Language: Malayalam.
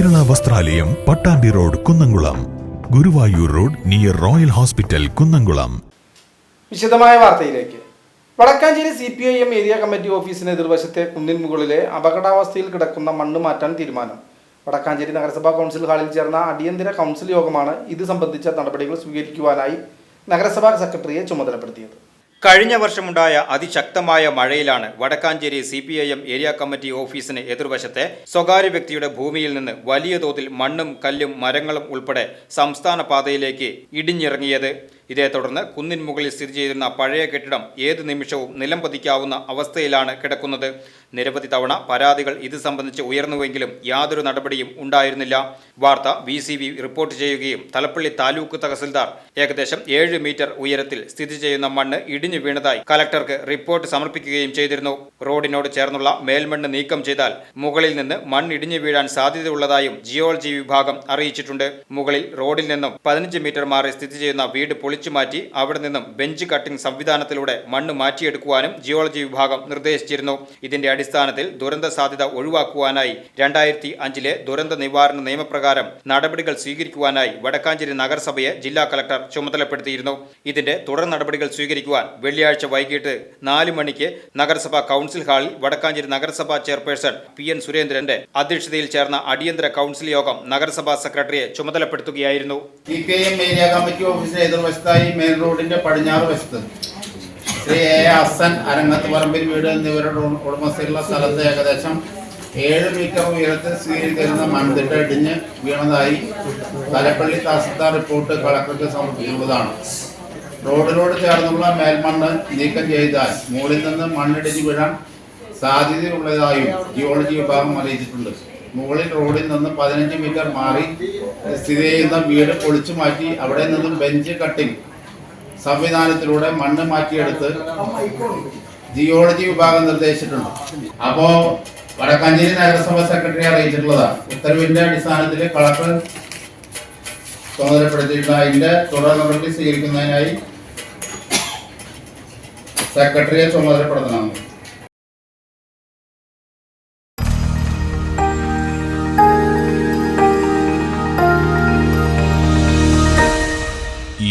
വസ്ത്രാലയം Pattambi road Kunnamkulam. Guruvayur road near Royal hospital Kunnamkulam. വിശദമായ വാർത്തയിലേക്ക്. Vadakkanchery C P I M area committee ഓഫീസിന് എതിർവശത്തെ കുന്നിൻ മുകളിലെ അപകടാവസ്ഥയിൽ കിടക്കുന്ന മണ്ണ് മാറ്റാൻ തീരുമാനം. വടക്കാഞ്ചേരി നഗരസഭാ കൗൺസിൽ ഹാളിൽ ചേർന്ന അടിയന്തര കൗൺസിൽ യോഗമാണ് ഇത് സംബന്ധിച്ച നടപടികൾ സ്വീകരിക്കുവാനായി നഗരസഭാ സെക്രട്ടറിയെ ചുമതലപ്പെടുത്തിയത്. കഴിഞ്ഞ വർഷമുണ്ടായ അതിശക്തമായ മഴയിലാണ് Vadakkanchery C P I M area committee ഓഫീസിന് എതിർവശത്തെ സ്വകാര്യ വ്യക്തിയുടെ ഭൂമിയിൽ നിന്ന് വലിയ തോതിൽ മണ്ണും കല്ലും മരങ്ങളും ഉൾപ്പെടെ സംസ്ഥാന പാതയിലേക്ക് ഇടിഞ്ഞിറങ്ങിയത്. ഇതേ തുടർന്ന് കുന്നിൻ മുകളിൽ സ്ഥിതി ചെയ്തിരുന്ന പഴയ കെട്ടിടം ഏത് നിമിഷവും നിലം പതിക്കാവുന്ന അവസ്ഥയിലാണ് കിടക്കുന്നത്. നിരവധി തവണ പരാതികൾ ഇത് സംബന്ധിച്ച് ഉയർന്നുവെങ്കിലും യാതൊരു നടപടിയും ഉണ്ടായിരുന്നില്ല. വാർത്ത വി റിപ്പോർട്ട് ചെയ്യുകയും തലപ്പള്ളി താലൂക്ക് തഹസിൽദാർ ഏകദേശം ഏഴ് മീറ്റർ ഉയരത്തിൽ സ്ഥിതി ചെയ്യുന്ന മണ്ണ് ഇടിഞ്ഞു വീണതായി കലക്ടർക്ക് റിപ്പോർട്ട് സമർപ്പിക്കുകയും ചെയ്തിരുന്നു. റോഡിനോട് ചേർന്നുള്ള മേൽമണ്ണ് നീക്കം ചെയ്താൽ മുകളിൽ നിന്ന് മണ്ണ് ഇടിഞ്ഞു വീഴാൻ സാധ്യതയുള്ളതായും ജിയോളജി വിഭാഗം അറിയിച്ചിട്ടുണ്ട്. മുകളിൽ റോഡിൽ നിന്നും പതിനഞ്ച് മീറ്റർ മാറി സ്ഥിതി ചെയ്യുന്ന വീട് പൊളിച്ചു മാറ്റി അവിടെ നിന്നും ബെഞ്ച് കട്ടിംഗ് സംവിധാനത്തിലൂടെ മണ്ണ് മാറ്റിയെടുക്കുവാനും ജിയോളജി വിഭാഗം നിർദ്ദേശിച്ചിരുന്നു. ഇതിന്റെ അടിസ്ഥാനത്തിൽ ദുരന്ത സാധ്യത ഒഴിവാക്കുവാനായി രണ്ടായിരത്തി അഞ്ചിലെ ദുരന്ത നിവാരണ നിയമപ്രകാരം നടപടികൾ സ്വീകരിക്കുവാനായി വടക്കാഞ്ചേരി നഗരസഭയെ ജില്ലാ കളക്ടർ ചുമതലപ്പെടുത്തിയിരുന്നു. ഇതിന്റെ തുടർ നടപടികൾ സ്വീകരിക്കുവാൻ വെള്ളിയാഴ്ച വൈകിട്ട് നാല് മണിക്ക് നഗരസഭാ കൗൺസിൽ ഹാളിൽ വടക്കാഞ്ചേരി നഗരസഭാ ചെയർപേഴ്സൺ പി എൻ സുരേന്ദ്രന്റെ അധ്യക്ഷതയിൽ ചേർന്ന അടിയന്തര കൗൺസിൽ യോഗം നഗരസഭാ സെക്രട്ടറിയെ ചുമതലപ്പെടുത്തുകയായിരുന്നു. ഏരിയ കമ്മിറ്റി ഓഫീസിന് എതിർവശത്തായി മെയിൻ റോഡിന്റെ പടിഞ്ഞാറ് വശത്ത്. ശ്രീ എ അസൻ അരങ്ങത്ത് പറമ്പിൽ വീട് എന്നിവരുടെ ഉടമസ്ഥയുള്ള സ്ഥലത്ത് ഏകദേശം ഏഴ് മീറ്റർ ഉയരത്തിൽ സ്വീകരിക്കുന്ന മൺതിട്ട ഇടിഞ്ഞ് വീണതായി തലപ്പള്ളി തഹസിൽദാർ റിപ്പോർട്ട് കളക്ടർക്ക് സമർപ്പിക്കുന്നതാണ്. റോഡിനോട് ചേർന്നുള്ള മേൽമണ്ണ് നീക്കം ചെയ്താൽ മുകളിൽ നിന്ന് മണ്ണിടിഞ്ഞ് വീഴാൻ സാധ്യതയുള്ളതായും ജിയോളജി വിഭാഗം അറിയിച്ചിട്ടുണ്ട്. മുകളിൽ റോഡിൽ നിന്ന് പതിനഞ്ച് മീറ്റർ മാറി സ്ഥിതി ചെയ്യുന്ന വീട് പൊളിച്ചു മാറ്റി അവിടെ നിന്നും ബെഞ്ച് കട്ടിംഗ് സംവിധാനത്തിലൂടെ മണ്ണ് മാറ്റിയെടുത്ത് ജിയോളജി വിഭാഗം നിർദ്ദേശിച്ചിട്ടുണ്ട്. അപ്പോ വടക്കാഞ്ചേരി നഗരസഭ സെക്രട്ടറി അറിയിച്ചിട്ടുള്ളതാണ് ഉത്തരവിന്റെ അടിസ്ഥാനത്തിൽ കളക്ടർ ചുമതലപ്പെടുത്തിയിട്ടുണ്ട് അതിന്റെ തുടർ നടപടി സ്വീകരിക്കുന്നതിനായി സെക്രട്ടറിയെ ചുമതലപ്പെടുത്തണം.